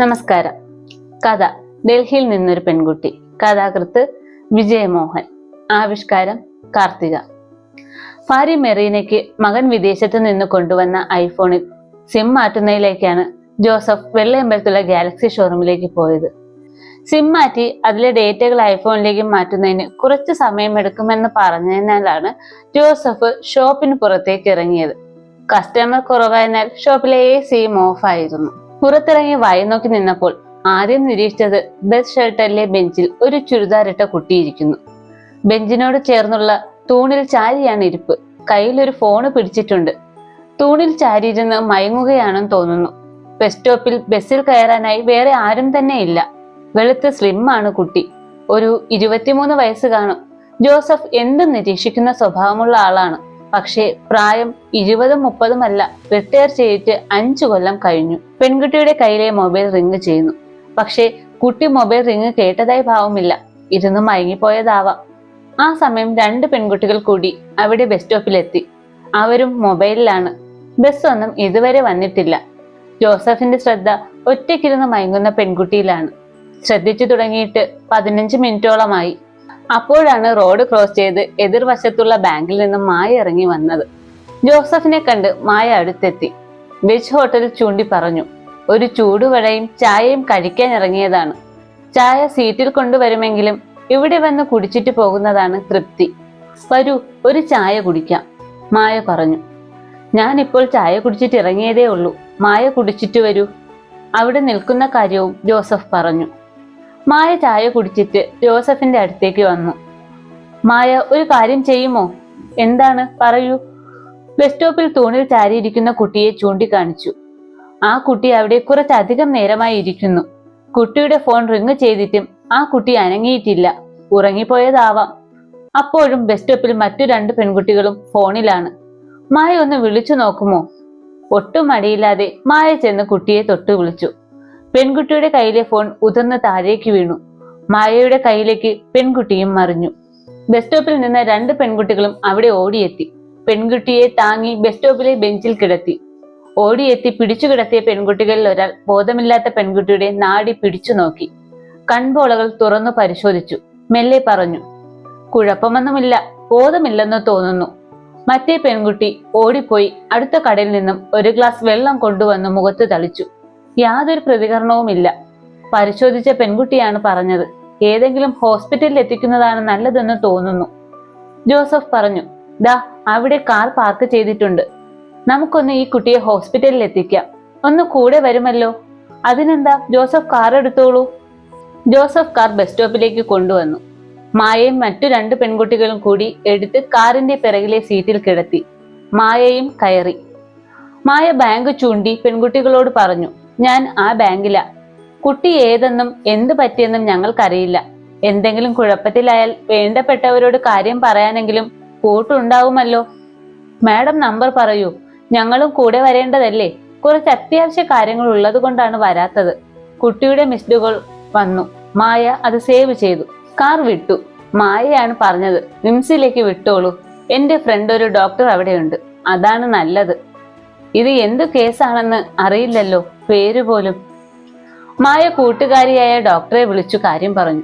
നമസ്കാരം. കഥ. ഡൽഹിയിൽ നിന്നൊരു പെൺകുട്ടി. കഥാകൃത്ത് വിജയമോഹൻ. ആവിഷ്കാരം കാർത്തിക. ഭാര്യ മെറീനയ്ക്ക് മകൻ വിദേശത്ത് നിന്ന് കൊണ്ടുവന്ന ഐഫോണിൽ സിം മാറ്റുന്നതിലേക്കാണ് ജോസഫ് വെള്ളയമ്പലത്തുള്ള ഗാലക്സി ഷോറൂമിലേക്ക് പോയത്. സിം മാറ്റി അതിലെ ഡേറ്റകൾ ഐഫോണിലേക്ക് മാറ്റുന്നതിന് കുറച്ച് സമയമെടുക്കുമെന്ന് പറഞ്ഞതിനാലാണ് ജോസഫ് ഷോപ്പിന് പുറത്തേക്ക് ഇറങ്ങിയത്. കസ്റ്റമർ കുറവായതിനാൽ ഷോപ്പിലെ എ സിയും ഓഫായിരുന്നു. പുറത്തിറങ്ങി വായി നോക്കി നിന്നപ്പോൾ ആദ്യം നിരീക്ഷിച്ചത് ബസ് ഷെൽട്ടറിലെ ബെഞ്ചിൽ ഒരു ചുരിദാറിട്ട കുട്ടിയിരിക്കുന്നു. ബെഞ്ചിനോട് ചേർന്നുള്ള തൂണിൽ ചാരിയാണ് ഇരിപ്പ്. കയ്യിൽ ഒരു ഫോണ് പിടിച്ചിട്ടുണ്ട്. തൂണിൽ ചാരിയിരുന്ന് മയങ്ങുകയാണെന്ന് തോന്നുന്നു. ബസ് സ്റ്റോപ്പിൽ ബസ്സിൽ കയറാനായി വേറെ ആരും തന്നെ ഇല്ല. വെളുത്ത് സ്ലിമ്മാണ് കുട്ടി. ഒരു ഇരുപത്തിമൂന്ന് വയസ്സ് കാണും. ജോസഫ് എന്തും നിരീക്ഷിക്കുന്ന സ്വഭാവമുള്ള ആളാണ്. പക്ഷേ പ്രായം ഇരുപതും മുപ്പതും അല്ല റിട്ടയർ ചെയ്തിട്ട് അഞ്ചു കൊല്ലം കഴിഞ്ഞു. പെൺകുട്ടിയുടെ കയ്യിലെ മൊബൈൽ റിങ് ചെയ്യുന്നു. പക്ഷേ കുട്ടി മൊബൈൽ റിങ് കേട്ടതായി ഭാവമില്ല. ഇരുന്ന് മയങ്ങിപ്പോയതാവാം. ആ സമയം രണ്ട് പെൺകുട്ടികൾ കൂടി അവിടെ ബസ് സ്റ്റോപ്പിലെത്തി അവരും മൊബൈലിലാണ്. ബസ്സൊന്നും ഇതുവരെ വന്നിട്ടില്ല. ജോസഫിന്റെ ശ്രദ്ധ ഒറ്റയ്ക്കിരുന്ന് മയങ്ങുന്ന പെൺകുട്ടിയിലാണ്. ശ്രദ്ധിച്ചു തുടങ്ങിയിട്ട് പതിനഞ്ച് മിനിറ്റോളമായി. അപ്പോഴാണ് റോഡ് ക്രോസ് ചെയ്ത് എതിർവശത്തുള്ള ബാങ്കിൽ നിന്നും മായ ഇറങ്ങി വന്നത്. ജോസഫിനെ കണ്ട് മായ അടുത്തെത്തി. വെജ് ഹോട്ടലിൽ ചൂണ്ടി പറഞ്ഞു ഒരു ചൂടുവടയും ചായയും കഴിക്കാൻ ഇറങ്ങിയതാണ്. ചായ സീറ്റിൽ കൊണ്ടുവരുമെങ്കിലും ഇവിടെ വന്ന് കുടിച്ചിട്ട് പോകുന്നതാണ് തൃപ്തി. വരൂ ഒരു ചായ കുടിക്കാം മായ പറഞ്ഞു. ഞാനിപ്പോൾ ചായ കുടിച്ചിട്ട് ഇറങ്ങിയതേ ഉള്ളൂ. മായ കുടിച്ചിട്ട് വരൂ. അവിടെ നിൽക്കുന്ന കാര്യവും ജോസഫ് പറഞ്ഞു. മായ ചായ കുടിച്ചിട്ട് ജോസഫിന്റെ അടുത്തേക്ക് വന്നു. മായ ഒരു കാര്യം ചെയ്യുമോ? എന്താണ്? പറയൂ. ബസ് സ്റ്റോപ്പിൽ തൂണിൽ ചാരിയിരിക്കുന്ന കുട്ടിയെ ചൂണ്ടിക്കാണിച്ചു. ആ കുട്ടി അവിടെ കുറച്ചധികം നേരമായി ഇരിക്കുന്നു. കുട്ടിയുടെ ഫോൺ റിങ് ചെയ്തിട്ടും ആ കുട്ടി അനങ്ങിയിട്ടില്ല. ഉറങ്ങിപ്പോയതാവാം. അപ്പോഴും ബസ് സ്റ്റോപ്പിൽ മറ്റു രണ്ട് പെൺകുട്ടികളും ഫോണിലാണ്. മായ ഒന്ന് വിളിച്ചു നോക്കുമോ? ഒട്ടും മടിയില്ലാതെ മായ ചെന്ന് കുട്ടിയെ തൊട്ടു വിളിച്ചു. പെൺകുട്ടിയുടെ കയ്യിലെ ഫോൺ ഉതിർന്ന് താഴേക്ക് വീണു. മായയുടെ കയ്യിലേക്ക് പെൺകുട്ടിയും മറിഞ്ഞു. ബസ് സ്റ്റോപ്പിൽ നിന്ന് രണ്ട് പെൺകുട്ടികളും അവിടെ ഓടിയെത്തി. പെൺകുട്ടിയെ താങ്ങി ബസ് സ്റ്റോപ്പിലെ ബെഞ്ചിൽ കിടത്തി. ഓടിയെത്തി പിടിച്ചു കിടത്തിയ പെൺകുട്ടികളിൽ ഒരാൾ ബോധമില്ലാത്ത പെൺകുട്ടിയുടെ നാടി പിടിച്ചു നോക്കി. കൺപോളകൾ തുറന്നു പരിശോധിച്ചു. മെല്ലെ പറഞ്ഞു കുഴപ്പമൊന്നുമില്ല ബോധമില്ലെന്ന് തോന്നുന്നു. മറ്റേ പെൺകുട്ടി ഓടിപ്പോയി അടുത്ത കടയിൽ നിന്നും ഒരു ഗ്ലാസ് വെള്ളം കൊണ്ടുവന്ന് മുഖത്ത് തളിച്ചു. യാതൊരു പ്രതികരണവുമില്ല. പരിശോധിച്ച പെൺകുട്ടിയാണ് പറഞ്ഞത്. ഏതെങ്കിലും ഹോസ്പിറ്റലിൽ എത്തിക്കുന്നതാണ് നല്ലതെന്ന് തോന്നുന്നു. ജോസഫ് പറഞ്ഞു ദാ അവിടെ കാർ പാർക്ക് ചെയ്തിട്ടുണ്ട്. നമുക്കൊന്ന് ഈ കുട്ടിയെ ഹോസ്പിറ്റലിൽ എത്തിക്കാം. ഒന്ന് കൂടെ വരുമല്ലോ? അതിനെന്താ? ജോസഫ് കാർ എടുത്തോളൂ. ജോസഫ് കാർ ബസ് സ്റ്റോപ്പിലേക്ക് കൊണ്ടുവന്നു. മായയും മറ്റു രണ്ട് പെൺകുട്ടികളും കൂടി എടുത്ത് കാറിന്റെ പിറകിലെ സീറ്റിൽ കിടത്തി. മായയും കയറി. മായ ബാങ്ക് ചൂണ്ടി പെൺകുട്ടികളോട് പറഞ്ഞു ഞാൻ ആ ബാങ്കിലാ. കുട്ടി ഏതെന്നും എന്തു പറ്റിയെന്നും ഞങ്ങൾക്കറിയില്ല. എന്തെങ്കിലും കുഴപ്പത്തിലായാൽ വേണ്ടപ്പെട്ടവരോട് കാര്യം പറയാനെങ്കിലും കൂട്ടുണ്ടാവുമല്ലോ. മാഡം നമ്പർ പറയൂ. ഞങ്ങളും കൂടെ വരേണ്ടതല്ലേ? കുറച്ച് അത്യാവശ്യ കാര്യങ്ങൾ ഉള്ളത് കൊണ്ടാണ് വരാത്തത്. കുട്ടിയുടെ മിസ്ഡുകൾ വന്നു. മായ അത് സേവ് ചെയ്തു. കാർ വിട്ടു. മായയാണ് പറഞ്ഞത് നിംസിലേക്ക് വിട്ടോളൂ. എന്റെ ഫ്രണ്ട് ഒരു ഡോക്ടർ അവിടെയുണ്ട്. അതാണ് നല്ലത്. ഇത് എന്ത് കേസാണെന്ന് അറിയില്ലല്ലോ പേര് പോലും. മായ കൂട്ടുകാരിയായ ഡോക്ടറെ വിളിച്ചു കാര്യം പറഞ്ഞു.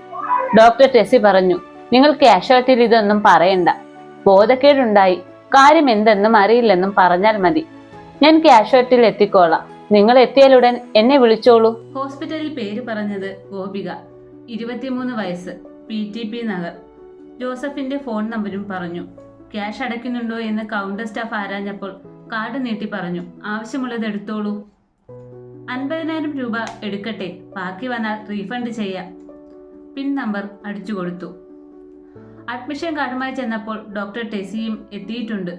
ഡോക്ടർ ടെസി പറഞ്ഞു നിങ്ങൾ ക്യാഷ്വാലിറ്റിയിൽ ഇതൊന്നും പറയണ്ട. ബോധക്കേടുണ്ടായി. കാര്യം എന്തെന്നും അറിയില്ലെന്നും പറഞ്ഞാൽ മതി. ഞാൻ ക്യാഷ്വാലിറ്റിയിൽ എത്തിക്കോളാം. നിങ്ങൾ എത്തിയാലുടൻ എന്നെ വിളിച്ചോളൂ. ഹോസ്പിറ്റലിൽ പേര് പറഞ്ഞത് ഗോപിക. ഇരുപത്തിമൂന്ന് വയസ്സ്. P T P Nagar. ജോസഫിന്റെ ഫോൺ നമ്പരും പറഞ്ഞു ക്യാഷ് അടയ്ക്കുന്നുണ്ടോ എന്ന് കൗണ്ടർ സ്റ്റാഫ് ആരാഞ്ഞപ്പോൾ കാർഡ് നീട്ടി പറഞ്ഞു. ആവശ്യമുള്ളത് എടുത്തോളൂ. അൻപതിനായിരം രൂപ എടുക്കട്ടെ. ബാക്കി വന്നാൽ റീഫണ്ട് ചെയ്യാം. പിൻ നമ്പർ അടിച്ചു കൊടുത്തു. അഡ്മിഷൻ കാർഡുമായി ചെന്നപ്പോൾ ഡോക്ടർ ടെസിയും എത്തിയിട്ടുണ്ട്.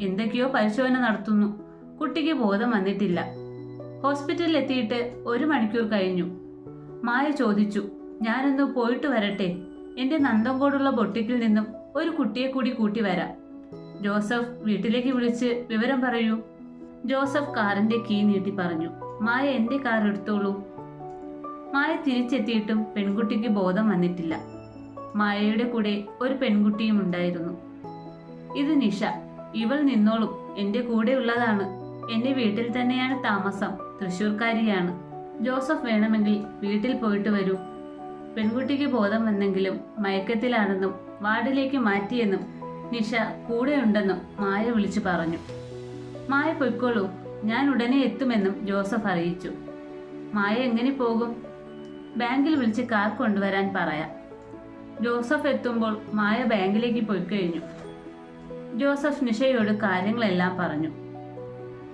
എന്തൊക്കെയോ പരിശോധന നടത്തുന്നു. കുട്ടിക്ക് ബോധം വന്നിട്ടില്ല. ഹോസ്പിറ്റലിൽ എത്തിയിട്ട് ഒരു മണിക്കൂർ കഴിഞ്ഞു. മായ ചോദിച്ചു ഞാനൊന്ന് പോയിട്ട് വരട്ടെ. എന്റെ നന്തങ്കോടുള്ള ബൊട്ടിക്കിൽ നിന്നും ഒരു കുട്ടിയെ കൂടി കൂട്ടി വരാം. ജോസഫ് വീട്ടിലേക്ക് വിളിച്ച് വിവരം പറയൂ. ജോസഫ് കാറിന്റെ കീ നീട്ടി പറഞ്ഞു. മായ എന്റെ കാർ എടുത്തോളൂ. മായ തിരിച്ചെത്തിയിട്ടും പെൺകുട്ടിക്ക് ബോധം വന്നിട്ടില്ല. മായയുടെ കൂടെ ഒരു പെൺകുട്ടിയും ഉണ്ടായിരുന്നു. ഇത് നിഷ. ഇവൾ നിന്നോളും. എന്റെ കൂടെ ഉള്ളതാണ് എന്റെ വീട്ടിൽ തന്നെയാണ് താമസം. തൃശൂർക്കാരിയാണ് ജോസഫ് വേണമെങ്കിൽ വീട്ടിൽ പോയിട്ട് വരൂ. പെൺകുട്ടിക്ക് ബോധം വന്നെങ്കിലും മയക്കത്തിലാണെന്നും വാർഡിലേക്ക് മാറ്റിയെന്നും നിഷ കൂടെയുണ്ടെന്നും മായ വിളിച്ചു പറഞ്ഞു. മായ പൊയ്ക്കോളൂ ഞാൻ ഉടനെ എത്തുമെന്നും ജോസഫ് അറിയിച്ചു. മായ എങ്ങനെ പോകും? ബാങ്കിൽ വിളിച്ച് കാർ കൊണ്ടുവരാൻ പറയാം. ജോസഫ് എത്തുമ്പോൾ മായ ബാങ്കിലേക്ക് പോയി കഴിഞ്ഞു ജോസഫ് നിഷയോട് കാര്യങ്ങളെല്ലാം പറഞ്ഞു.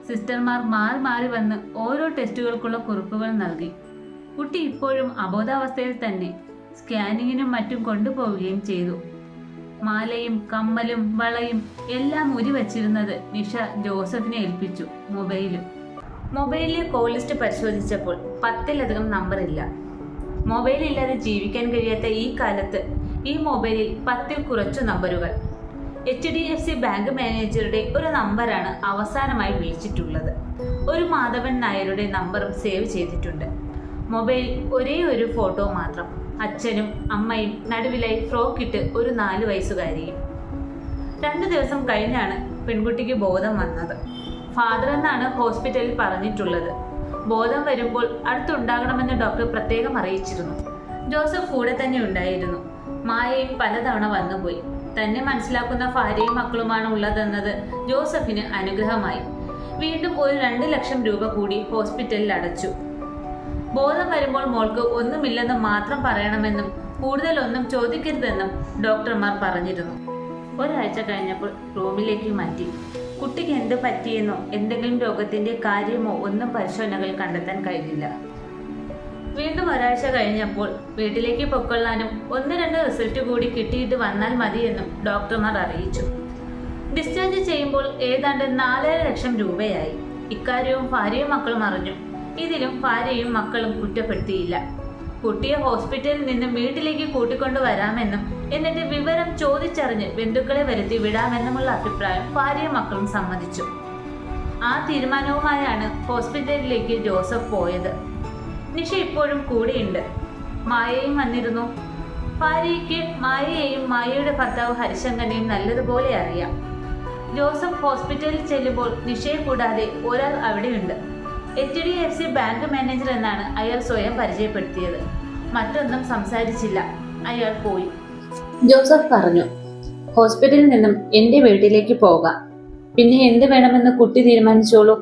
സിസ്റ്റർമാർ മാറി മാറി വന്ന് ഓരോ ടെസ്റ്റുകൾക്കുള്ള കുറിപ്പുകൾ നൽകി. കുട്ടി ഇപ്പോഴും അബോധാവസ്ഥയിൽ തന്നെ സ്കാനിങ്ങിനും മറ്റും കൊണ്ടുപോവുകയും ചെയ്തു. മാലയും കമ്മലും വളയും എല്ലാം ഉരി വച്ചിരുന്നത് നിഷ ജോസഫിനെ ഏൽപ്പിച്ചു മൊബൈലും മൊബൈലിലെ കോൾ ലിസ്റ്റ് പരിശോധിച്ചപ്പോൾ പത്തിലധികം നമ്പർ ഇല്ല. മൊബൈൽ ഇല്ലാതെ ജീവിക്കാൻ കഴിയാത്ത ഈ കാലത്ത് ഈ മൊബൈലിൽ പത്തിൽ കുറച്ചു നമ്പറുകൾ. H D F C bank മാനേജറുടെ ഒരു നമ്പറാണ് അവസാനമായി വിളിച്ചിട്ടുള്ളത്. ഒരു മാധവൻ നായരുടെ നമ്പറും സേവ് ചെയ്തിട്ടുണ്ട്. മൊബൈൽ ഒരേ ഒരു ഫോട്ടോ മാത്രം. അച്ഛനും അമ്മയും നടുവിലായി ഫ്രോക്ക് ഇട്ട് ഒരു നാല് വയസ്സുകാരിയും. രണ്ടു ദിവസം കഴിഞ്ഞാണ് പെൺകുട്ടിക്ക് ബോധം വന്നത്. ഫാദർ എന്നാണ് ഹോസ്പിറ്റലിൽ പറഞ്ഞിട്ടുള്ളത്. ബോധം വരുമ്പോൾ അടുത്തുണ്ടാകണമെന്ന് ഡോക്ടർ പ്രത്യേകം അറിയിച്ചിരുന്നു. ജോസഫ് കൂടെ തന്നെ ഉണ്ടായിരുന്നു. മായയും പലതവണ വന്നുപോയി. തന്നെ മനസ്സിലാക്കുന്ന ഭാര്യയും മക്കളുമാണ് ഉള്ളതെന്നത് ജോസഫിന് അനുഗ്രഹമായി. വീണ്ടും ഒരു രണ്ട് ലക്ഷം രൂപ കൂടി ഹോസ്പിറ്റലിൽ അടച്ചു. ബോധം വരുമ്പോൾ മോൾക്ക് ഒന്നുമില്ലെന്ന് മാത്രം പറയണമെന്നും കൂടുതലൊന്നും ചോദിക്കരുതെന്നും ഡോക്ടർമാർ പറഞ്ഞിരുന്നു. ഒരാഴ്ച കഴിഞ്ഞപ്പോൾ റൂമിലേക്ക് മാറ്റി. കുട്ടിക്ക് എന്ത് പറ്റിയെന്നോ എന്തെങ്കിലും രോഗത്തിന്റെ കാര്യമോ ഒന്നും പരിശോധനകൾ കണ്ടെത്താൻ കഴിഞ്ഞില്ല. വീണ്ടും ഒരാഴ്ച കഴിഞ്ഞപ്പോൾ വീട്ടിലേക്ക് പൊക്കൊള്ളാനും ഒന്ന് രണ്ട് റിസൾട്ട് കൂടി കിട്ടിയിട്ട് വന്നാൽ മതിയെന്നും ഡോക്ടർമാർ അറിയിച്ചു. ഡിസ്ചാർജ് ചെയ്യുമ്പോൾ ഏതാണ്ട് നാലര ലക്ഷം രൂപയായി. ഇക്കാര്യവും ഭാര്യയും മക്കളും അറിഞ്ഞു. ഇതിലും ഭാര്യയും മക്കളും കുറ്റപ്പെടുത്തിയില്ല. കുട്ടിയെ ഹോസ്പിറ്റലിൽ നിന്നും വീട്ടിലേക്ക് കൂട്ടിക്കൊണ്ടു വരാമെന്നും എന്നിട്ട് വിവരം ചോദിച്ചറിഞ്ഞ് ബന്ധുക്കളെ വരുത്തി വിടാമെന്നുമുള്ള അഭിപ്രായം ഭാര്യയും മക്കളും സമ്മതിച്ചു. ആ തീരുമാനവുമായാണ് ഹോസ്പിറ്റലിലേക്ക് ജോസഫ് പോയത്. നിഷ ഇപ്പോഴും കൂടെയുണ്ട്. മായയും വന്നിരുന്നു. ഭാര്യയ്ക്ക് മായയെയും മായയുടെ ഭർത്താവ് ഹരിശങ്കനെയും നല്ലതുപോലെ അറിയാം. ജോസഫ് ഹോസ്പിറ്റലിൽ ചെല്ലുമ്പോൾ നിഷയെ കൂടാതെ ഒരാൾ അവിടെയുണ്ട്. H D F C bank manager എന്നാണ് അയാൾ സ്വയം പരിചയപ്പെടുത്തിയത്. മറ്റൊന്നും സംസാരിച്ചില്ല. അയാൾ പോയി. ജോസഫ് പറഞ്ഞു ഹോസ്പിറ്റലിൽ നിന്നും എന്റെ വീട്ടിലേക്ക് പോകാം. പിന്നെ എന്ത് വേണമെന്ന് കുട്ടി തീരുമാനിച്ചോളൂ.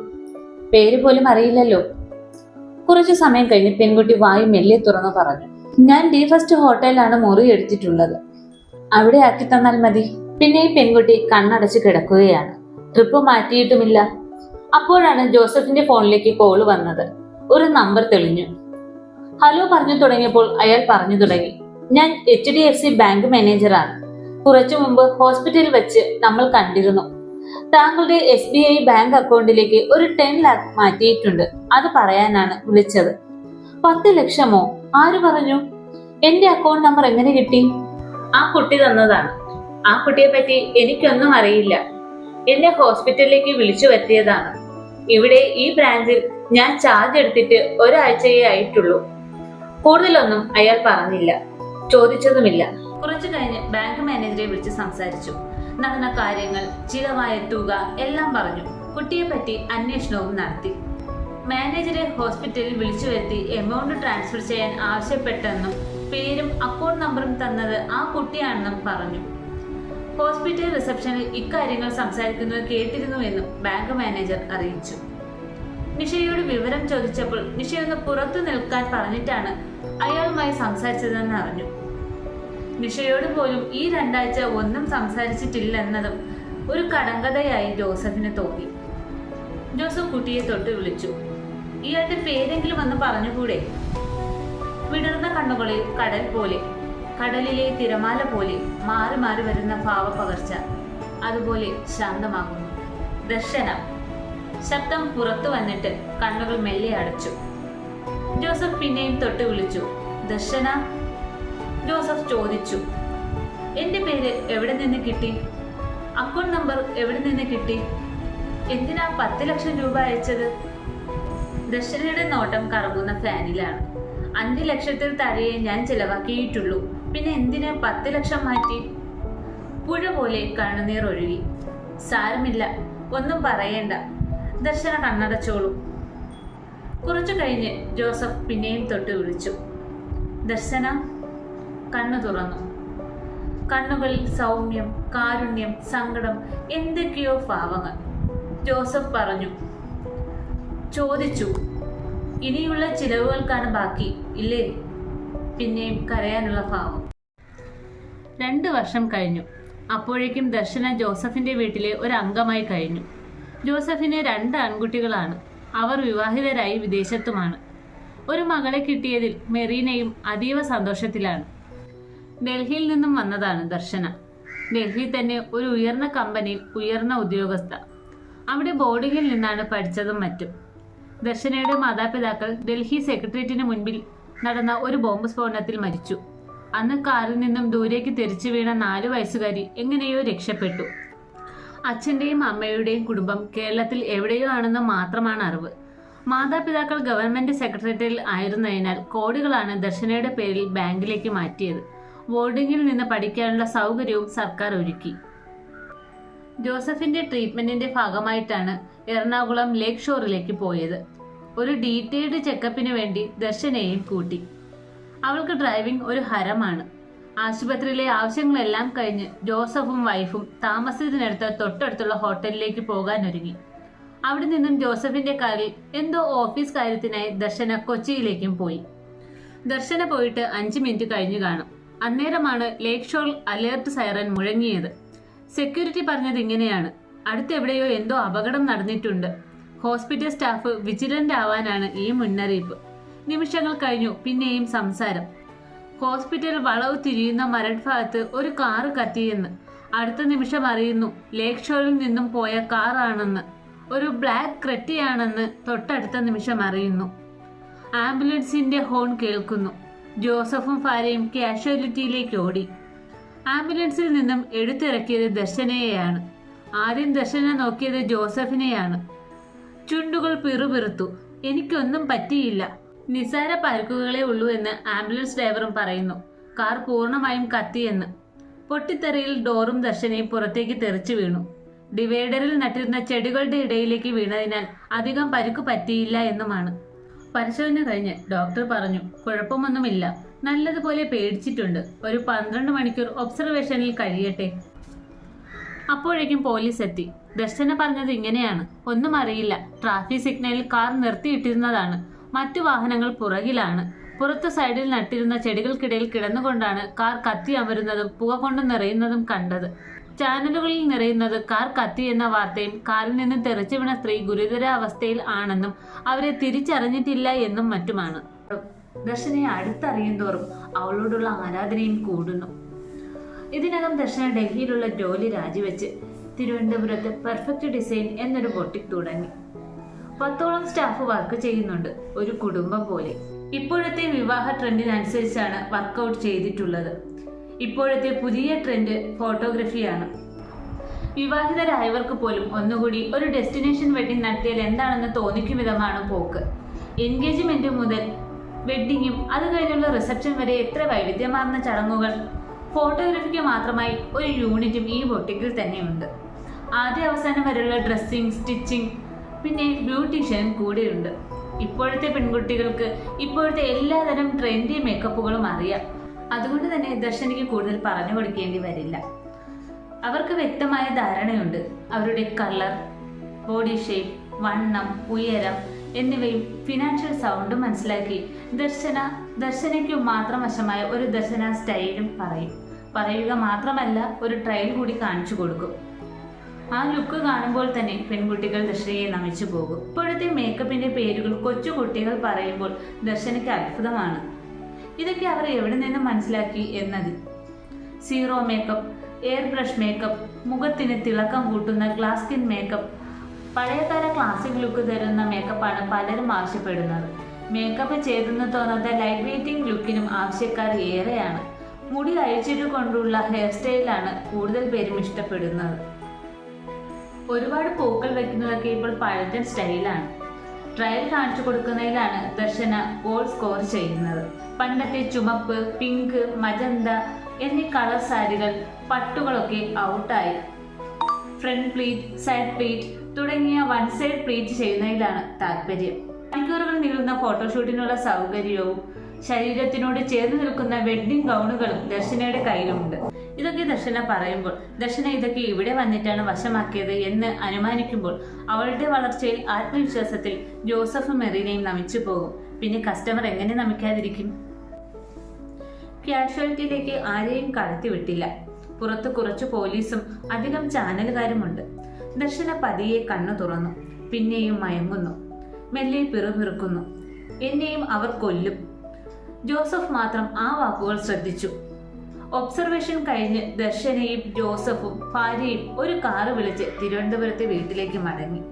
പേര് പോലും അറിയില്ലല്ലോ. കുറച്ചു സമയം കഴിഞ്ഞ് പെൺകുട്ടി വായു മെല്ലെ തുറന്നു പറഞ്ഞു ഞാൻ ഡി ഫസ്റ്റ് ഹോട്ടലിലാണ് മുറി എടുത്തിട്ടുള്ളത്. അവിടെ ആക്കി തന്നാൽ മതി. പിന്നെ ഈ പെൺകുട്ടി കണ്ണടച്ച് കിടക്കുകയാണ്. ട്രിപ്പ് മാറ്റിയിട്ടുമില്ല. അപ്പോഴാണ് ജോസഫിന്റെ ഫോണിലേക്ക് കോൾ വന്നത്. ഒരു നമ്പർ തെളിഞ്ഞു. ഹലോ പറഞ്ഞു തുടങ്ങിയപ്പോൾ അയാൾ പറഞ്ഞു തുടങ്ങി. ഞാൻ H D F C bank മാനേജറാണ് കുറച്ചു മുമ്പ് ഹോസ്പിറ്റലിൽ വെച്ച് നമ്മൾ കണ്ടിരുന്നു. താങ്കളുടെ എസ് ബി ഐ ബാങ്ക് അക്കൗണ്ടിലേക്ക് ഒരു ടെൻ ലാക്ക് മാറ്റിയിട്ടുണ്ട്. അത് പറയാനാണ് വിളിച്ചത്. പത്ത് ലക്ഷമോ? ആര് പറഞ്ഞു? എന്റെ അക്കൗണ്ട് നമ്പർ എങ്ങനെ കിട്ടി? ആ കുട്ടി തന്നതാണ്. ആ കുട്ടിയെ പറ്റി എനിക്കൊന്നും അറിയില്ല. എന്നെ ഹോസ്പിറ്റലിലേക്ക് വിളിച്ചു വരുത്തിയതാണ്. ഇവിടെ ഈ ബ്രാഞ്ചിൽ ഞാൻ ചാർജ് എടുത്തിട്ട് ഒരാഴ്ചയേ ആയിട്ടുള്ളൂ. കൂടുതലൊന്നും അയാൾ പറഞ്ഞില്ല. ചോദിച്ചതുമില്ല. കുറച്ചു കഴിഞ്ഞ് ബാങ്ക് മാനേജറെ വിളിച്ച് സംസാരിച്ചു. നടന്ന കാര്യങ്ങൾ ചിലവായ തുക എല്ലാം പറഞ്ഞു. കുട്ടിയെ പറ്റി അന്വേഷണവും നടത്തി. മാനേജറെ ഹോസ്പിറ്റലിൽ വിളിച്ചു വരുത്തി എമൗണ്ട് ട്രാൻസ്ഫർ ചെയ്യാൻ ആവശ്യപ്പെട്ടെന്നും പേരും അക്കൗണ്ട് നമ്പറും തന്നത് ആ കുട്ടിയാണെന്നും പറഞ്ഞു. ഹോസ്പിറ്റൽ റിസപ്ഷനിൽ ഇക്കാര്യങ്ങൾ സംസാരിക്കുന്നത് കേട്ടിരുന്നുവെന്നും ബാങ്ക് മാനേജർ അറിയിച്ചു. നിഷയോട് വിവരം ചോദിച്ചപ്പോൾ നിഷയൊന്ന് പുറത്തു നിൽക്കാൻ പറഞ്ഞിട്ടാണ് അയാളുമായി സംസാരിച്ചതെന്ന് അറിഞ്ഞു. നിഷയോട് പോലും ഈ രണ്ടാഴ്ച ഒന്നും സംസാരിച്ചിട്ടില്ലെന്നതും ഒരു കടങ്കഥയായി ജോസഫിന് തോന്നി. ജോസഫ് കുട്ടിയെ തൊട്ട് വിളിച്ചു. ഇയാളുടെ പേരെങ്കിലും ഒന്ന് പറഞ്ഞുകൂടെ? വിടർന്ന കണ്ണുകളിൽ കടൽ പോലെ കടലിലെ തിരമാല പോലെ മാറി മാറി വരുന്ന ഭാവപകർച്ച അതുപോലെ ശാന്തമാകുന്നു. ദർശനം. ശബ്ദം പുറത്തു വന്നിട്ട് കണ്ണുകൾ മെല്ലെ അടച്ചു. ജോസഫ് പിന്നെയും തൊട്ട് വിളിച്ചു. ദർശന? ജോസഫ് ചോദിച്ചു. എന്റെ പേര് എവിടെ നിന്ന് കിട്ടി? അക്കൗണ്ട് നമ്പർ എവിടെ നിന്ന് കിട്ടി? എന്തിനാ പത്ത് ലക്ഷം രൂപ അയച്ചത്? ദർശനയുടെ നോട്ടം കറങ്ങുന്ന ഫാനിലാണ്. അഞ്ച് ലക്ഷത്തിൽ തരയെ ഞാൻ ചിലവാക്കിയിട്ടുള്ളൂ. പിന്നെ എന്തിനാ പത്ത് ലക്ഷം മാറ്റി? പുഴ പോലെ കണ്ണുനീർ ഒഴുകി. സാരമില്ല ഒന്നും പറയണ്ട. ദർശന കണ്ണടച്ചോളൂ. കുറച്ചു കഴിഞ്ഞ് ജോസഫ് പിന്നെയും തൊട്ട് വിളിച്ചു. ദർശന കണ്ണു തുറന്നു. കണ്ണുകളിൽ സൗമ്യം കാരുണ്യം സങ്കടം എന്തൊക്കെയോ ഭാവങ്ങൾ. ജോസഫ് പറഞ്ഞു ചോദിച്ചു ഇനിയുള്ള ചിലവുകൾക്കാണ് ബാക്കി ഇല്ലേ? പിന്നെയും കരയാനുള്ള ഭാവം. രണ്ട് വർഷം കഴിഞ്ഞു. അപ്പോഴേക്കും ദർശന ജോസഫിന്റെ വീട്ടിലെ ഒരു അംഗമായി കഴിഞ്ഞു. ജോസഫിന് രണ്ട് ആൺകുട്ടികളാണ്. അവർ വിവാഹിതരായി വിദേശത്തുമാണ്. ഒരു മകളെ കിട്ടിയതിൽ മെറീനയും അതീവ സന്തോഷത്തിലാണ്. ഡൽഹിയിൽ നിന്നും വന്നതാണ് ദർശന. ഡൽഹി തന്നെ ഒരു ഉയർന്ന കമ്പനിയിൽ ഉയർന്ന ഉദ്യോഗസ്ഥ. അവിടെ ബോർഡിംഗിൽ നിന്നാണ് പഠിച്ചതും മറ്റും. ദർശനയുടെ മാതാപിതാക്കൾ ഡൽഹി സെക്രട്ടേറിയറ്റിന് മുൻപിൽ നടന്ന ഒരു ബോംബ് സ്ഫോടനത്തിൽ മരിച്ചു. അന്ന് കാറിൽ നിന്നും ദൂരേക്ക് തെറിച്ചു വീണ നാലു വയസ്സുകാരി എങ്ങനെയോ രക്ഷപ്പെട്ടു. അച്ഛന്റെയും അമ്മയുടെയും കുടുംബം കേരളത്തിൽ എവിടെയോ ആണെന്ന് മാത്രമാണ് അറിവ്. മാതാപിതാക്കൾ ഗവൺമെന്റ് സെക്രട്ടേറിയറ്റിൽ ആയിരുന്നതിനാൽ കോടികളാണ് ദർശനയുടെ പേരിൽ ബാങ്കിലേക്ക് മാറ്റിയത്. ബോർഡിങ്ങിൽ നിന്ന് പഠിക്കാനുള്ള സൗകര്യവും സർക്കാർ ഒരുക്കി. ജോസഫിന്റെ ട്രീറ്റ്മെന്റിന്റെ ഭാഗമായിട്ടാണ് എറണാകുളം ലേക്ക് ഷോറിലേക്ക് പോയത്. ഒരു ഡീറ്റെയിൽഡ് ചെക്കപ്പിന് വേണ്ടി ദർശനയെയും കൂട്ടി. അവൾക്ക് ഡ്രൈവിംഗ് ഒരു ഹരമാണ്. ആശുപത്രിയിലെ ആവശ്യങ്ങളെല്ലാം കഴിഞ്ഞ് ജോസഫും വൈഫും താമസത്തിനടുത്ത് തൊട്ടടുത്തുള്ള ഹോട്ടലിലേക്ക് പോകാൻ ഒരുങ്ങി അവിടെ നിന്നും ജോസഫിന്റെ കാറിൽ എന്തോ ഓഫീസ് കാര്യത്തിനായി ദർശന കൊച്ചിയിലേക്കും പോയി. ദർശന പോയിട്ട് അഞ്ച് മിനിറ്റ് കഴിഞ്ഞു കാണും. അന്നേരമാണ് ലേക്ക് ഷോൾ അലേർട്ട് സൈറൻ മുഴങ്ങിയത്. സെക്യൂരിറ്റി പറഞ്ഞത് ഇങ്ങനെയാണ്. അടുത്തെവിടെയോ എന്തോ അപകടം നടന്നിട്ടുണ്ട്. ഹോസ്പിറ്റൽ സ്റ്റാഫ് വിജിലന്റ് ആവാനാണ് ഈ മുന്നറിയിപ്പ്. നിമിഷങ്ങൾ കഴിഞ്ഞു പിന്നെയും സംസാരം. ഹോസ്പിറ്റൽ വളവ് തിരിയുന്ന മരട്ഭാഗത്ത് ഒരു കാറ് കത്തിയെന്ന് അടുത്ത നിമിഷം അറിയുന്നു ലേക്ക് ഷോറിൽ നിന്നും പോയ കാറാണെന്ന്. ഒരു ബ്ലാക്ക് ക്രെറ്റിയാണെന്ന് തൊട്ടടുത്ത നിമിഷം അറിയുന്നു. ആംബുലൻസിന്റെ ഹോൺ കേൾക്കുന്നു. ജോസഫും ഭാര്യയും കാഷ്വാലിറ്റിയിലേക്ക് ഓടി. ആംബുലൻസിൽ നിന്നും എടുത്തിറക്കിയത് ദർശനയെയാണ്. ആദ്യം ദർശന നോക്കിയത് ജോസഫിനെയാണ്. ചുണ്ടുകൾ പിറുപിറുത്തു. എനിക്കൊന്നും പറ്റിയില്ല. നിസാര പരുക്കുകളെ ഉള്ളൂ എന്ന് ആംബുലൻസ് ഡ്രൈവറും പറയുന്നു. കാർ പൂർണമായും കത്തിയെന്ന് പൊട്ടിത്തെറിയിൽ ഡോറും ദർശനയും പുറത്തേക്ക് തെറിച്ചു വീണു. ഡിവൈഡറിൽ നട്ടിരുന്ന ചെടികളുടെ ഇടയിലേക്ക് വീണതിനാൽ അധികം പരുക്ക് പറ്റിയില്ല എന്നുമാണ്. പരിശോധന കഴിഞ്ഞ് ഡോക്ടർ പറഞ്ഞു കുഴപ്പമൊന്നുമില്ല. നല്ലതുപോലെ പേടിച്ചിട്ടുണ്ട്. ഒരു പന്ത്രണ്ട് മണിക്കൂർ ഒബ്സർവേഷനിൽ കഴിയട്ടെ അപ്പോഴേക്കും പോലീസ് എത്തി. ദർശന പറഞ്ഞത് ഇങ്ങനെയാണ്. ഒന്നും അറിയില്ല. ട്രാഫിക് സിഗ്നലിൽ കാർ നിർത്തിയിട്ടിരുന്നതാണ്. മറ്റു വാഹനങ്ങൾ പുറകിലാണ്. പുറത്തു സൈഡിൽ നട്ടിരുന്ന ചെടികൾക്കിടയിൽ കിടന്നുകൊണ്ടാണ് കാർ കത്തി അമരുന്നതും പുക കൊണ്ട് നിറയുന്നതും കണ്ടത്. ചാനലുകളിൽ നിറയുന്നത് കാർ കത്തി എന്ന വാർത്തയും കാറിൽ നിന്ന് തെറിച്ചു വീണ സ്ത്രീ ഗുരുതരാവസ്ഥയിൽ ആണെന്നും അവരെ തിരിച്ചറിഞ്ഞിട്ടില്ല എന്നും മറ്റുമാണ്. ദർശനയെ അടുത്തറിയും തോറും അവളോടുള്ള ആരാധനയും കൂടുന്നു. ഇതിനകം ദർശന ഡൽഹിയിലുള്ള ജോലി രാജിവെച്ച്. തിരുവനന്തപുരത്ത് പെർഫെക്റ്റ് ഡിസൈൻ എന്നൊരു ബൊട്ടിക് തുടങ്ങി. പത്തോളം സ്റ്റാഫ് വർക്ക് ചെയ്യുന്നുണ്ട് ഒരു കുടുംബം പോലെ. ഇപ്പോഴത്തെ വിവാഹ ട്രെൻഡിനനുസരിച്ചാണ് വർക്കൗട്ട് ചെയ്തിട്ടുള്ളത്. ഇപ്പോഴത്തെ പുതിയ ട്രെൻഡ് ഫോട്ടോഗ്രഫിയാണ് വിവാഹിതരായവർക്ക് പോലും ഒന്നുകൂടി ഒരു ഡെസ്റ്റിനേഷൻ വെഡിങ് നടത്തിയാൽ എന്താണെന്ന് തോന്നിക്കും വിധമാണ് പോക്ക്. എൻഗേജ്മെന്റ് മുതൽ വെഡ്ഡിങ്ങും അത് കഴിഞ്ഞുള്ള റിസപ്ഷൻ വരെ എത്ര വൈവിധ്യമാർന്ന ചടങ്ങുകൾ. ഫോട്ടോഗ്രാഫിക്ക് മാത്രമായി ഒരു യൂണിറ്റും ഈ ബൊട്ടിക്കിൽ തന്നെയുണ്ട്. ആദ്യ അവസാനം വരെയുള്ള ഡ്രസ്സിംഗ് സ്റ്റിച്ചിങ് പിന്നെ ബ്യൂട്ടീഷ്യൻ കൂടെയുണ്ട്. ഇപ്പോഴത്തെ പെൺകുട്ടികൾക്ക് ഇപ്പോഴത്തെ എല്ലാതരം ട്രെൻഡി മേക്കപ്പുകളും അറിയാം. അതുകൊണ്ട് തന്നെ ദർശനിക്ക് കൂടുതൽ പറഞ്ഞു കൊടുക്കേണ്ടി വരില്ല. അവർക്ക് വ്യക്തമായ ധാരണയുണ്ട്. അവരുടെ കളർ ബോഡി ഷേപ്പ് വണ്ണം ഉയരം എന്നിവയും ഫിനാൻഷ്യൽ സൗണ്ടും മനസ്സിലാക്കി ദർശന ദർശനയ്ക്കു മാത്രം വശമായ ഒരു ദർശന സ്റ്റൈലും പറയും. പറയുക മാത്രമല്ല ഒരു ട്രയൽ കൂടി കാണിച്ചു കൊടുക്കും. ആ ലുക്ക് കാണുമ്പോൾ തന്നെ പെൺകുട്ടികൾ ദർശനയെ നമിച്ചു പോകും. ഇപ്പോഴത്തെ മേക്കപ്പിന്റെ പേരുകൾ കൊച്ചുകുട്ടികൾ പറയുമ്പോൾ ദർശനയ്ക്ക് അത്ഭുതമാണ്. ഇതൊക്കെ അവർ എവിടെ നിന്ന് മനസ്സിലാക്കി എന്നത്? Zero makeup air brush makeup മുഖത്തിന് തിളക്കം കൂട്ടുന്ന ഗ്ലാസ് സ്കിൻ മേക്കപ്പ് പഴയകാല ക്ലാസിക് ലുക്ക് തരുന്ന മേക്കപ്പാണ് പലരും ആവശ്യപ്പെടുന്നത്. മേക്കപ്പ് ചെയ്തെന്ന് തോന്നാത്ത ലൈറ്റ് വെയ്റ്റിംഗ് ലുക്കിനും ആവശ്യക്കാർ ഏറെയാണ്. മുടി അഴിച്ചിട്ട് കൊണ്ടുള്ള ഹെയർ സ്റ്റൈലാണ് കൂടുതൽ പേരും ഇഷ്ടപ്പെടുന്നത്. ഒരുപാട് പൂക്കൾ വെക്കുന്നതൊക്കെ ഇപ്പോൾ പഴഞ്ചൻ സ്റ്റൈലാണ്. ട്രയൽ കാണിച്ചു കൊടുക്കുന്നതിലാണ് ദർശന ഗോൾ സ്കോർ ചെയ്യുന്നത്. പണ്ടത്തെ ചുമപ്പ് പിങ്ക് മജന്ത എന്നീ കളർ സാരികൾ പട്ടുകളൊക്കെ ഔട്ടായി ഫ്രണ്ട് പ്ലീറ്റ് സൈഡ് പ്ലീറ്റ് തുടങ്ങിയ വൺ സൈഡ് പ്ലീറ്റ് ചെയ്യുന്നതിലാണ് താല്പര്യം. മണിക്കൂറുകൾ നീളുന്ന ഫോട്ടോഷൂട്ടിനുള്ള സൗകര്യവും ശരീരത്തിനോട് ചേർന്ന് നിൽക്കുന്ന വെഡ്ഡിംഗ് ഗൗണുകളും ദർശനയുടെ കയ്യിലുണ്ട് ഇതൊക്കെ ദർശന പറയുമ്പോൾ ദർശന ഇതൊക്കെ ഇവിടെ വന്നിട്ടാണ് വശമാക്കിയത് എന്ന് അനുമാനിക്കുമ്പോൾ അവളുടെ വളർച്ചയിൽ ആത്മവിശ്വാസത്തിൽ ജോസഫും മെറീനയും നമിച്ചു പോകും. പിന്നെ കസ്റ്റമർ എങ്ങനെ നമിക്കാതിരിക്കും? കാഷ്വാലിറ്റിയിലേക്ക് ആരെയും കടത്തിവിട്ടില്ല പുറത്ത് കുറച്ച് പോലീസും അധികം ചാനലുകാരുമുണ്ട്. ദർശന പതിയെ കണ്ണു തുറന്നു പിന്നെയും മയങ്ങുന്നു മെല്ലെ പിറുപിറുക്കുന്നു എന്നെയും അവർ കൊല്ലും. ജോസഫ് മാത്രം ആ വാക്കുകൾ ശ്രദ്ധിച്ചു. ഒബ്സർവേഷൻ കഴിഞ്ഞ് ദർശനയും ജോസഫും ഭാര്യയും ഒരു കാറ് വിളിച്ച് തിരുവനന്തപുരത്തെ വീട്ടിലേക്ക് മടങ്ങി.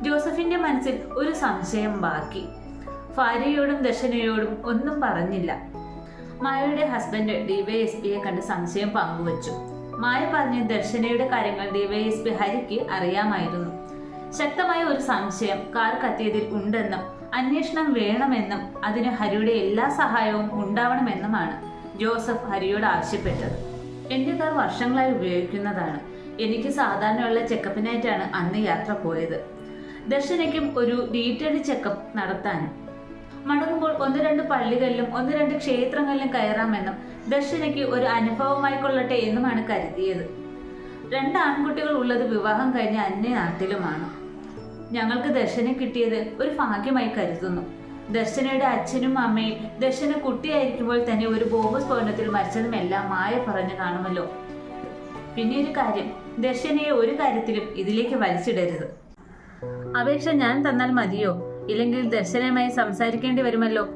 ജോസഫിന്റെ മനസ്സിൽ ഒരു സംശയം ബാക്കി. ഭാര്യയോടും ദർശനയോടും ഒന്നും പറഞ്ഞില്ല. മായയുടെ ഹസ്ബൻഡ് ഡിവൈഎസ്പിയെ കണ്ട് സംശയം പങ്കുവച്ചു. മായ പറഞ്ഞ ദർശനയുടെ കാര്യങ്ങൾ ഡിവൈഎസ്പി ഹരിക്ക് അറിയാമായിരുന്നു. ശക്തമായ ഒരു സംശയം കാർ കത്തിയതിൽ ഉണ്ടെന്നും അന്വേഷണം വേണമെന്നും അതിന് ഹരിയുടെ എല്ലാ സഹായവും ഉണ്ടാവണമെന്നുമാണ് ജോസഫ് ഹരിയോട് ആവശ്യപ്പെട്ടത്. എന്റെ കാർ വർഷങ്ങളായി ഉപയോഗിക്കുന്നതാണ്. എനിക്ക് സാധാരണയുള്ള ചെക്കപ്പിനായിട്ടാണ് അന്ന് യാത്ര പോയത്. ദർശനയ്ക്കും ഒരു ഡീറ്റെയിൽഡ് ചെക്കപ്പ് നടത്താനും. മടങ്ങുമ്പോൾ ഒന്ന് രണ്ട് പള്ളികളിലും ഒന്ന് രണ്ട് ക്ഷേത്രങ്ങളിലും കയറാമെന്നും ദർശനയ്ക്ക് ഒരു അനുഭവമായി കൊള്ളട്ടെ എന്നുമാണ് കരുതിയത്. രണ്ട് ആൺകുട്ടികൾ ഉള്ളത് വിവാഹം കഴിഞ്ഞ അന്യ നാട്ടിലുമാണ്. ഞങ്ങൾക്ക് ദർശനം കിട്ടിയത് ഒരു ഭാഗ്യമായി കരുതുന്നു. ദർശനയുടെ അച്ഛനും അമ്മയും ദർശന കുട്ടിയായിരിക്കുമ്പോൾ തന്നെ ഒരു ബോംബ് സ്ഫോടനത്തിൽ മരിച്ചതുമെല്ലാം മായ പറഞ്ഞു കാണുമല്ലോ. പിന്നെ ഒരു കാര്യം ദർശനയെ ഒരു കാര്യത്തിലും ഇതിലേക്ക് വലിച്ചിടരുത്. അപേക്ഷ ഞാൻ തന്നാൽ മതിയോ? ഇല്ലെങ്കിൽ ദർശനയുമായി സംസാരിക്കേണ്ടി വരുമല്ലോ?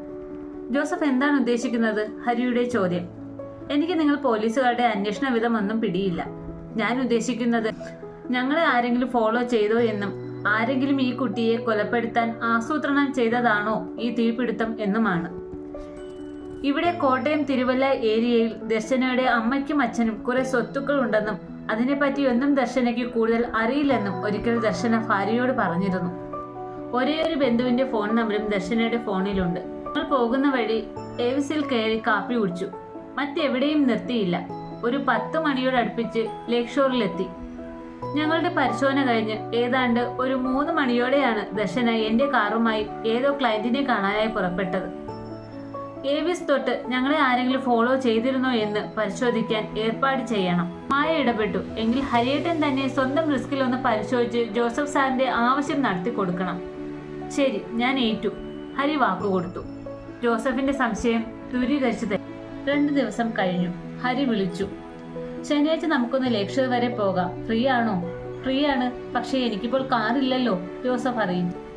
ജോസഫ് എന്താണ് ഉദ്ദേശിക്കുന്നത്? ഹരിയുടെ ചോദ്യം. എനിക്ക് നിങ്ങൾ പോലീസുകാരുടെ അന്വേഷണ വിധമൊന്നും പിടിയില്ല. ഞാൻ ഉദ്ദേശിക്കുന്നത് ഞങ്ങളെ ആരെങ്കിലും ഫോളോ ചെയ്തോ എന്നും ആരെങ്കിലും ഈ കുട്ടിയെ കൊലപ്പെടുത്താൻ ആസൂത്രണം ചെയ്തതാണോ ഈ തീപിടുത്തം എന്നുമാണ്. ഇവിടെ കോട്ടയം തിരുവല്ല ഏരിയയിൽ ദർശനയുടെ അമ്മയ്ക്കും അച്ഛനും കുറെ സ്വത്തുക്കൾ ഉണ്ടെന്നും അതിനെപ്പറ്റി ഒന്നും ദർശനയ്ക്ക് കൂടുതൽ അറിയില്ലെന്നും ഒരിക്കൽ ദർശന ഭാര്യയോട് പറഞ്ഞിരുന്നു. ഒരേ ഒരു ബന്ധുവിന്റെ ഫോൺ നമ്പറും ദർശനയുടെ ഫോണിലുണ്ട്. ഞങ്ങൾ പോകുന്ന വഴി എവിസിൽ കയറി കാപ്പി കുടിച്ചു. മറ്റെവിടെയും നിർത്തിയില്ല. ഒരു പത്ത് മണിയോടടുപ്പിച്ച് ലേക്ക് ഷോറിലെത്തി ഞങ്ങളുടെ പരിശോധന കഴിഞ്ഞ് ഏതാണ്ട് ഒരു മൂന്ന് മണിയോടെയാണ് ദർശന എന്റെ കാറുമായി ഏതോ ക്ലയന്റിനെ കാണാനായി പുറപ്പെട്ടത്. ഏവിസ് തൊട്ട് ഞങ്ങളെ ആരെങ്കിലും ഫോളോ ചെയ്തിരുന്നോ എന്ന് പരിശോധിക്കാൻ ഏർപ്പാട് ചെയ്യണം. മായ ഇടപെട്ടു. എങ്കിൽ ഹരിയേട്ടൻ തന്നെ സ്വന്തം റിസ്കിൽ ഒന്ന് പരിശോധിച്ച് ജോസഫ് സാറിന്റെ ആവശ്യം നടത്തി കൊടുക്കണം. ശരി ഞാൻ ഏറ്റു. ഹരി വാക്കുകൊടുത്തു ജോസഫിന്റെ സംശയം ദൂരീകരിച്ചു രണ്ടു ദിവസം കഴിഞ്ഞു. ഹരി വിളിച്ചു. ശനിയാഴ്ച നമുക്കൊന്ന് ലക്ഷ്യ വരെ പോകാം. ഫ്രീ ആണോ? ഫ്രീ ആണ്. പക്ഷേ എനിക്കിപ്പോൾ കാറില്ലല്ലോ ജോസഫ് അറിയിച്ചു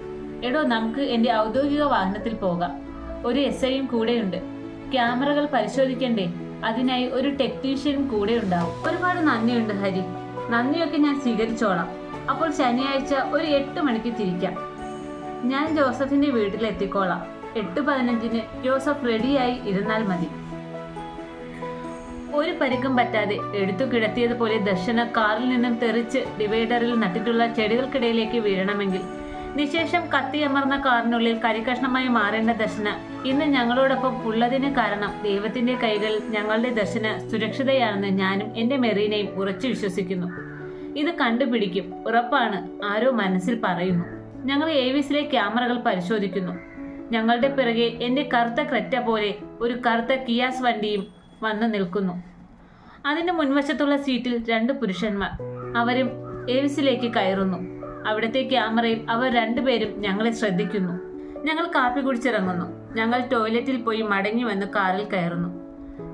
എടോ നമുക്ക് എന്റെ ഔദ്യോഗിക വാഹനത്തിൽ പോകാം. ഒരു എസ് ഐയും കൂടെയുണ്ട് ക്യാമറകൾ പരിശോധിക്കണ്ടേ? അതിനായി ഒരു ടെക്നീഷ്യനും കൂടെ ഉണ്ടാവും. ഒരുപാട് നന്ദിയുണ്ട് ഹരി. നന്ദിയൊക്കെ ഞാൻ സ്വീകരിച്ചോളാം. അപ്പോൾ ശനിയാഴ്ച ഒരു എട്ട് മണിക്ക് തിരിക്കാം. ഞാൻ ജോസഫിന്റെ വീട്ടിലെത്തിക്കോളാം. എട്ട് പതിനഞ്ചിന് ജോസഫ് റെഡിയായി ഇരുന്നാൽ മതി. ഒരു പരിക്കും പറ്റാതെ എടുത്തു കിടത്തിയതുപോലെ ദർശന കാറിൽ നിന്നും തെറിച്ച് ഡിവൈഡറിൽ നട്ടിട്ടുള്ള ചെടികൾക്കിടയിലേക്ക് വീഴണമെങ്കിൽ. നിശേഷം കത്തിയമർന്ന കാറിനുള്ളിൽ കരികഷ്ണമായി മാറേണ്ട ദർശന ഇന്ന് ഞങ്ങളോടൊപ്പം ഉള്ളതിന് കാരണം ദൈവത്തിന്റെ കൈകൾ ഞങ്ങളുടെ ദർശന സുരക്ഷിതയാണെന്ന് ഞാനും എന്റെ മെറീനയും ഉറച്ചു വിശ്വസിക്കുന്നു. ഇത് കണ്ടുപിടിക്കും ഉറപ്പാണ് ആരോ മനസ്സിൽ പറയുന്നു. ഞങ്ങൾ ഏവിസിലെ ക്യാമറകൾ പരിശോധിക്കുന്നു. ഞങ്ങളുടെ പിറകെ എന്റെ കറുത്ത ക്രെറ്റ പോലെ ഒരു കറുത്ത കിയാസ് വണ്ടിയും വന്നു നിൽക്കുന്നു. അതിന്റെ മുൻവശത്തുള്ള സീറ്റിൽ രണ്ട് പുരുഷന്മാർ. അവരും ഏവിസിലേക്ക് കയറുന്നു. അവിടുത്തെ ക്യാമറയിൽ അവർ രണ്ടുപേരും ഞങ്ങളെ ശ്രദ്ധിക്കുന്നു. ഞങ്ങൾ കാപ്പി കുടിച്ചിറങ്ങുന്നു. ഞങ്ങൾ ടോയ്ലറ്റിൽ പോയി മടങ്ങി വന്ന് കാറിൽ കയറുന്നു.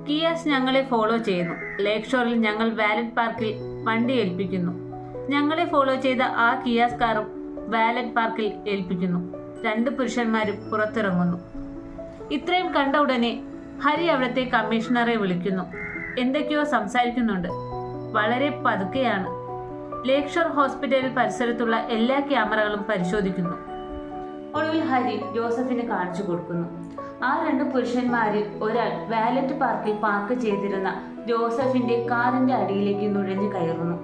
കിയാസ് ഞങ്ങളെ ഫോളോ ചെയ്യുന്നു. ലേക്ക് ഷോറിൽ ഞങ്ങൾ വാലറ്റ് പാർക്കിൽ വണ്ടി ഏൽപ്പിക്കുന്നു. ഞങ്ങളെ ഫോളോ ചെയ്ത ആ കിയാസ് കാറും വാലറ്റ് പാർക്കിൽ ഏൽപ്പിക്കുന്നു. രണ്ട് പുരുഷന്മാരും പുറത്തിറങ്ങുന്നു. ഇത്രയും കണ്ട ഉടനെ ഹരി അവിടുത്തെ കമ്മീഷണറെ വിളിക്കുന്നു. എന്തൊക്കെയോ സംസാരിക്കുന്നുണ്ട്. വളരെ പതുക്കെയാണ്. ലേക്ഷർ ഷോർ ഹോസ്പിറ്റലിൽ പരിസരത്തുള്ള എല്ലാ ക്യാമറകളും പരിശോധിക്കുന്നു. ഒടുവിൽ ഹരി ജോസഫിന് കാണിച്ചു കൊടുക്കുന്നു. ആ രണ്ട് പുരുഷന്മാരിൽ ഒരാൾ വാലറ്റ് പാർക്കിൽ പാർക്ക് ചെയ്തിരുന്ന ജോസഫിന്റെ കാറിന്റെ അടിയിലേക്ക് നുഴഞ്ഞു കയറുന്നു.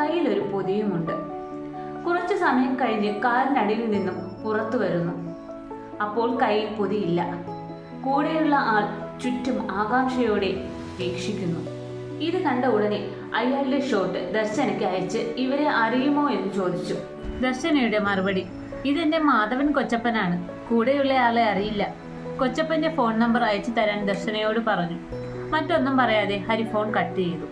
കയ്യിൽ ഒരു പൊതിയുമുണ്ട്. കുറച്ചു സമയം കഴിഞ്ഞ് കാറിനടിയിൽ നിന്നും പുറത്തു വരുന്നു. അപ്പോൾ കയ്യിൽ പൊതിയില്ല. കൂടെയുള്ള ആൾ ചുറ്റും ആകാംക്ഷയോടെ വീക്ഷിക്കുന്നു. ഇത് കണ്ട ഉടനെ അയാളുടെ ഷോട്ട് ദർശനയ്ക്ക് അയച്ച് ഇവരെ അറിയുമോ എന്ന് ചോദിച്ചു. ദർശനയുടെ മറുപടി ഇതെന്റെ മാധവൻ കൊച്ചപ്പനാണ്. കൂടെയുള്ള ആളെ അറിയില്ല. കൊച്ചപ്പന്റെ ഫോൺ നമ്പർ അയച്ചു തരാൻ ദർശനയോട് പറഞ്ഞു. മറ്റൊന്നും പറയാതെ ഹരി ഫോൺ കട്ട് ചെയ്തു.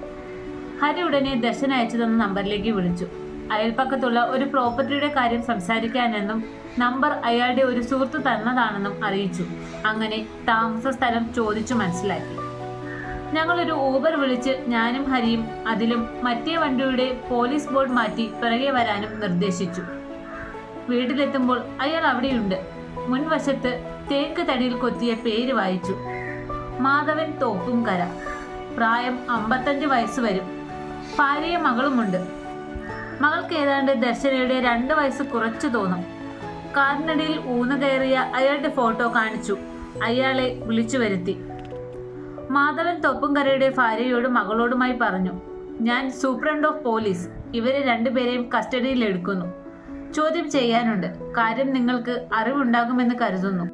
ഹരി ഉടനെ ദർശന അയച്ചു തന്ന നമ്പറിലേക്ക് വിളിച്ചു. അയൽപ്പക്കത്തുള്ള ഒരു പ്രോപ്പർട്ടിയുടെ കാര്യം സംസാരിക്കാനെന്നും നമ്പർ അയാളുടെ ഒരു സുഹൃത്ത് തന്നതാണെന്നും അറിയിച്ചു. അങ്ങനെ താമസ സ്ഥലം ചോദിച്ചു മനസ്സിലാക്കി. ഞങ്ങളൊരു ഊബർ വിളിച്ച് ഞാനും ഹരിയും അതിലും മറ്റേ വണ്ടിയുടെ പോലീസ് ബോർഡ് മാറ്റി പിറകെ വരാനും നിർദ്ദേശിച്ചു. വീട്ടിലെത്തുമ്പോൾ അയാൾ അവിടെയുണ്ട്. മുൻവശത്ത് തേക്ക് തടിയിൽ കൊത്തിയ പേര് വായിച്ചു. മാധവൻ തോപ്പുംകര. പ്രായം അമ്പത്തഞ്ച് വയസ്സ് വരും. ഭാര്യയും മകളുമുണ്ട്. മകൾക്ക് ഏതാണ്ട് ദർശനയുടെ രണ്ട് വയസ്സ് കുറച്ചു തോന്നും. കാറിനടിയിൽ ഊന്നു കയറിയ അയാളുടെ ഫോട്ടോ കാണിച്ചു. അയാളെ വിളിച്ചു വരുത്തി. മാധവൻ തൊപ്പുംകരയുടെ ഭാര്യയോടും മകളോടുമായി പറഞ്ഞു ഞാൻ സൂപ്രണ്ട് ഓഫ് പോലീസ്. ഇവരെ രണ്ടുപേരെയും കസ്റ്റഡിയിൽ എടുക്കുന്നു. ചോദ്യം ചെയ്യാനുണ്ട്. കാര്യം നിങ്ങൾക്ക് അറിവുണ്ടാകുമെന്ന് കരുതുന്നു.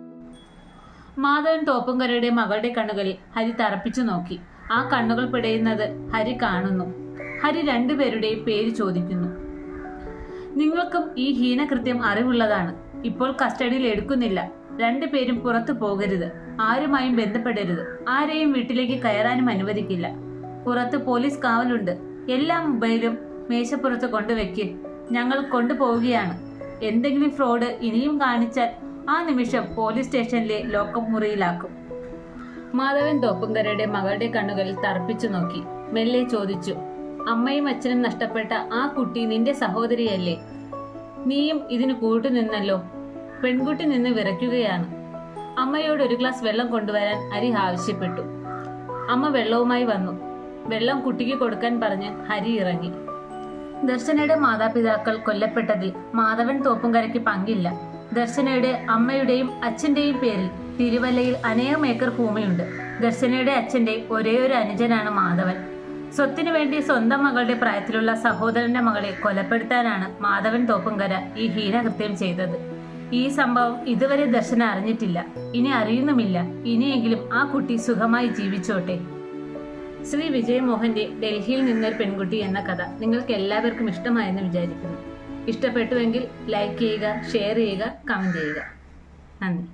മാധവൻ തോപ്പുംകരയുടെ മകളുടെ കണ്ണുകളിൽ ഹരി തറപ്പിച്ചു നോക്കി. ആ കണ്ണുകൾ പിടയുന്നത് ഹരി കാണുന്നു. ഹരി രണ്ടുപേരുടെയും പേര് ചോദിക്കുന്നു. നിങ്ങൾക്കും ഈ ഹീനകൃത്യം അറിവുള്ളതാണ്. ഇപ്പോൾ കസ്റ്റഡിയിൽ എടുക്കുന്നില്ല. രണ്ടുപേരും പുറത്തു പോകരുത്. ആരുമായും ബന്ധപ്പെടരുത്. ആരെയും വീട്ടിലേക്ക് കയറാനും അനുവദിക്കില്ല. പുറത്ത് പോലീസ് കാവലുണ്ട്. എല്ലാ മൊബൈലും മേശപ്പുറത്ത് കൊണ്ടുവയ്ക്ക്. ഞങ്ങൾ കൊണ്ടുപോവുകയാണ്. എന്തെങ്കിലും ഫ്രോഡ് ഇനിയും കാണിച്ചാൽ ആ നിമിഷം പോലീസ് സ്റ്റേഷനിലെ ലോക്കപ്പ് മുറിയിലാക്കും. മാധവൻ തോപ്പുംകരയുടെ മകളുടെ കണ്ണുകളിൽ തർപ്പിച്ചു നോക്കി. മെല്ലെ ചോദിച്ചു അമ്മയും അച്ഛനും നഷ്ടപ്പെട്ട ആ കുട്ടി നിന്റെ സഹോദരിയല്ലേ? നീയും ഇതിന് കൂട്ടുനിന്നല്ലോ പെൺകുട്ടി നിന്ന് വിറയ്ക്കുകയാണ്. അമ്മയോട് ഒരു ഗ്ലാസ് വെള്ളം കൊണ്ടുവരാൻ ഹരി ആവശ്യപ്പെട്ടു. അമ്മ വെള്ളവുമായി വന്നു. വെള്ളം കുട്ടിക്ക് കൊടുക്കാൻ പറഞ്ഞ് ഹരി ഇറങ്ങി. ദർശനയുടെ മാതാപിതാക്കൾ കൊല്ലപ്പെട്ടതിൽ മാധവൻ തോപ്പുംകരയ്ക്ക് പങ്കില്ല. ദർശനയുടെ അമ്മയുടെയും അച്ഛന്റെയും പേരിൽ തിരുവല്ലയിൽ അനേകം ഏക്കർ ഭൂമിയുണ്ട്. ദർശനയുടെ അച്ഛന്റെ ഒരേയൊരു അനുജനാണ് മാധവൻ. സ്വത്തിനു വേണ്ടി സ്വന്തം മകളുടെ പ്രായത്തിലുള്ള സഹോദരന്റെ മകളെ കൊലപ്പെടുത്താനാണ് മാധവൻ തോപ്പുംകര ഈ ഹീനകൃത്യം ചെയ്തത്. ഈ സംഭവം ഇതുവരെ ദർശന അറിഞ്ഞിട്ടില്ല. ഇനി അറിയുന്നുമില്ല. ഇനിയെങ്കിലും ആ കുട്ടി സുഖമായി ജീവിച്ചോട്ടെ. ശ്രീ വിജയമോഹന്റെ ഡൽഹിയിൽ നിന്നൊരു പെൺകുട്ടി എന്ന കഥ നിങ്ങൾക്ക് എല്ലാവർക്കും ഇഷ്ടമായെന്ന് വിചാരിക്കുന്നു. ഇഷ്ടപ്പെട്ടുവെങ്കിൽ ലൈക്ക് ചെയ്യുക ഷെയർ ചെയ്യുക കമന്റ് ചെയ്യുക. നന്ദി.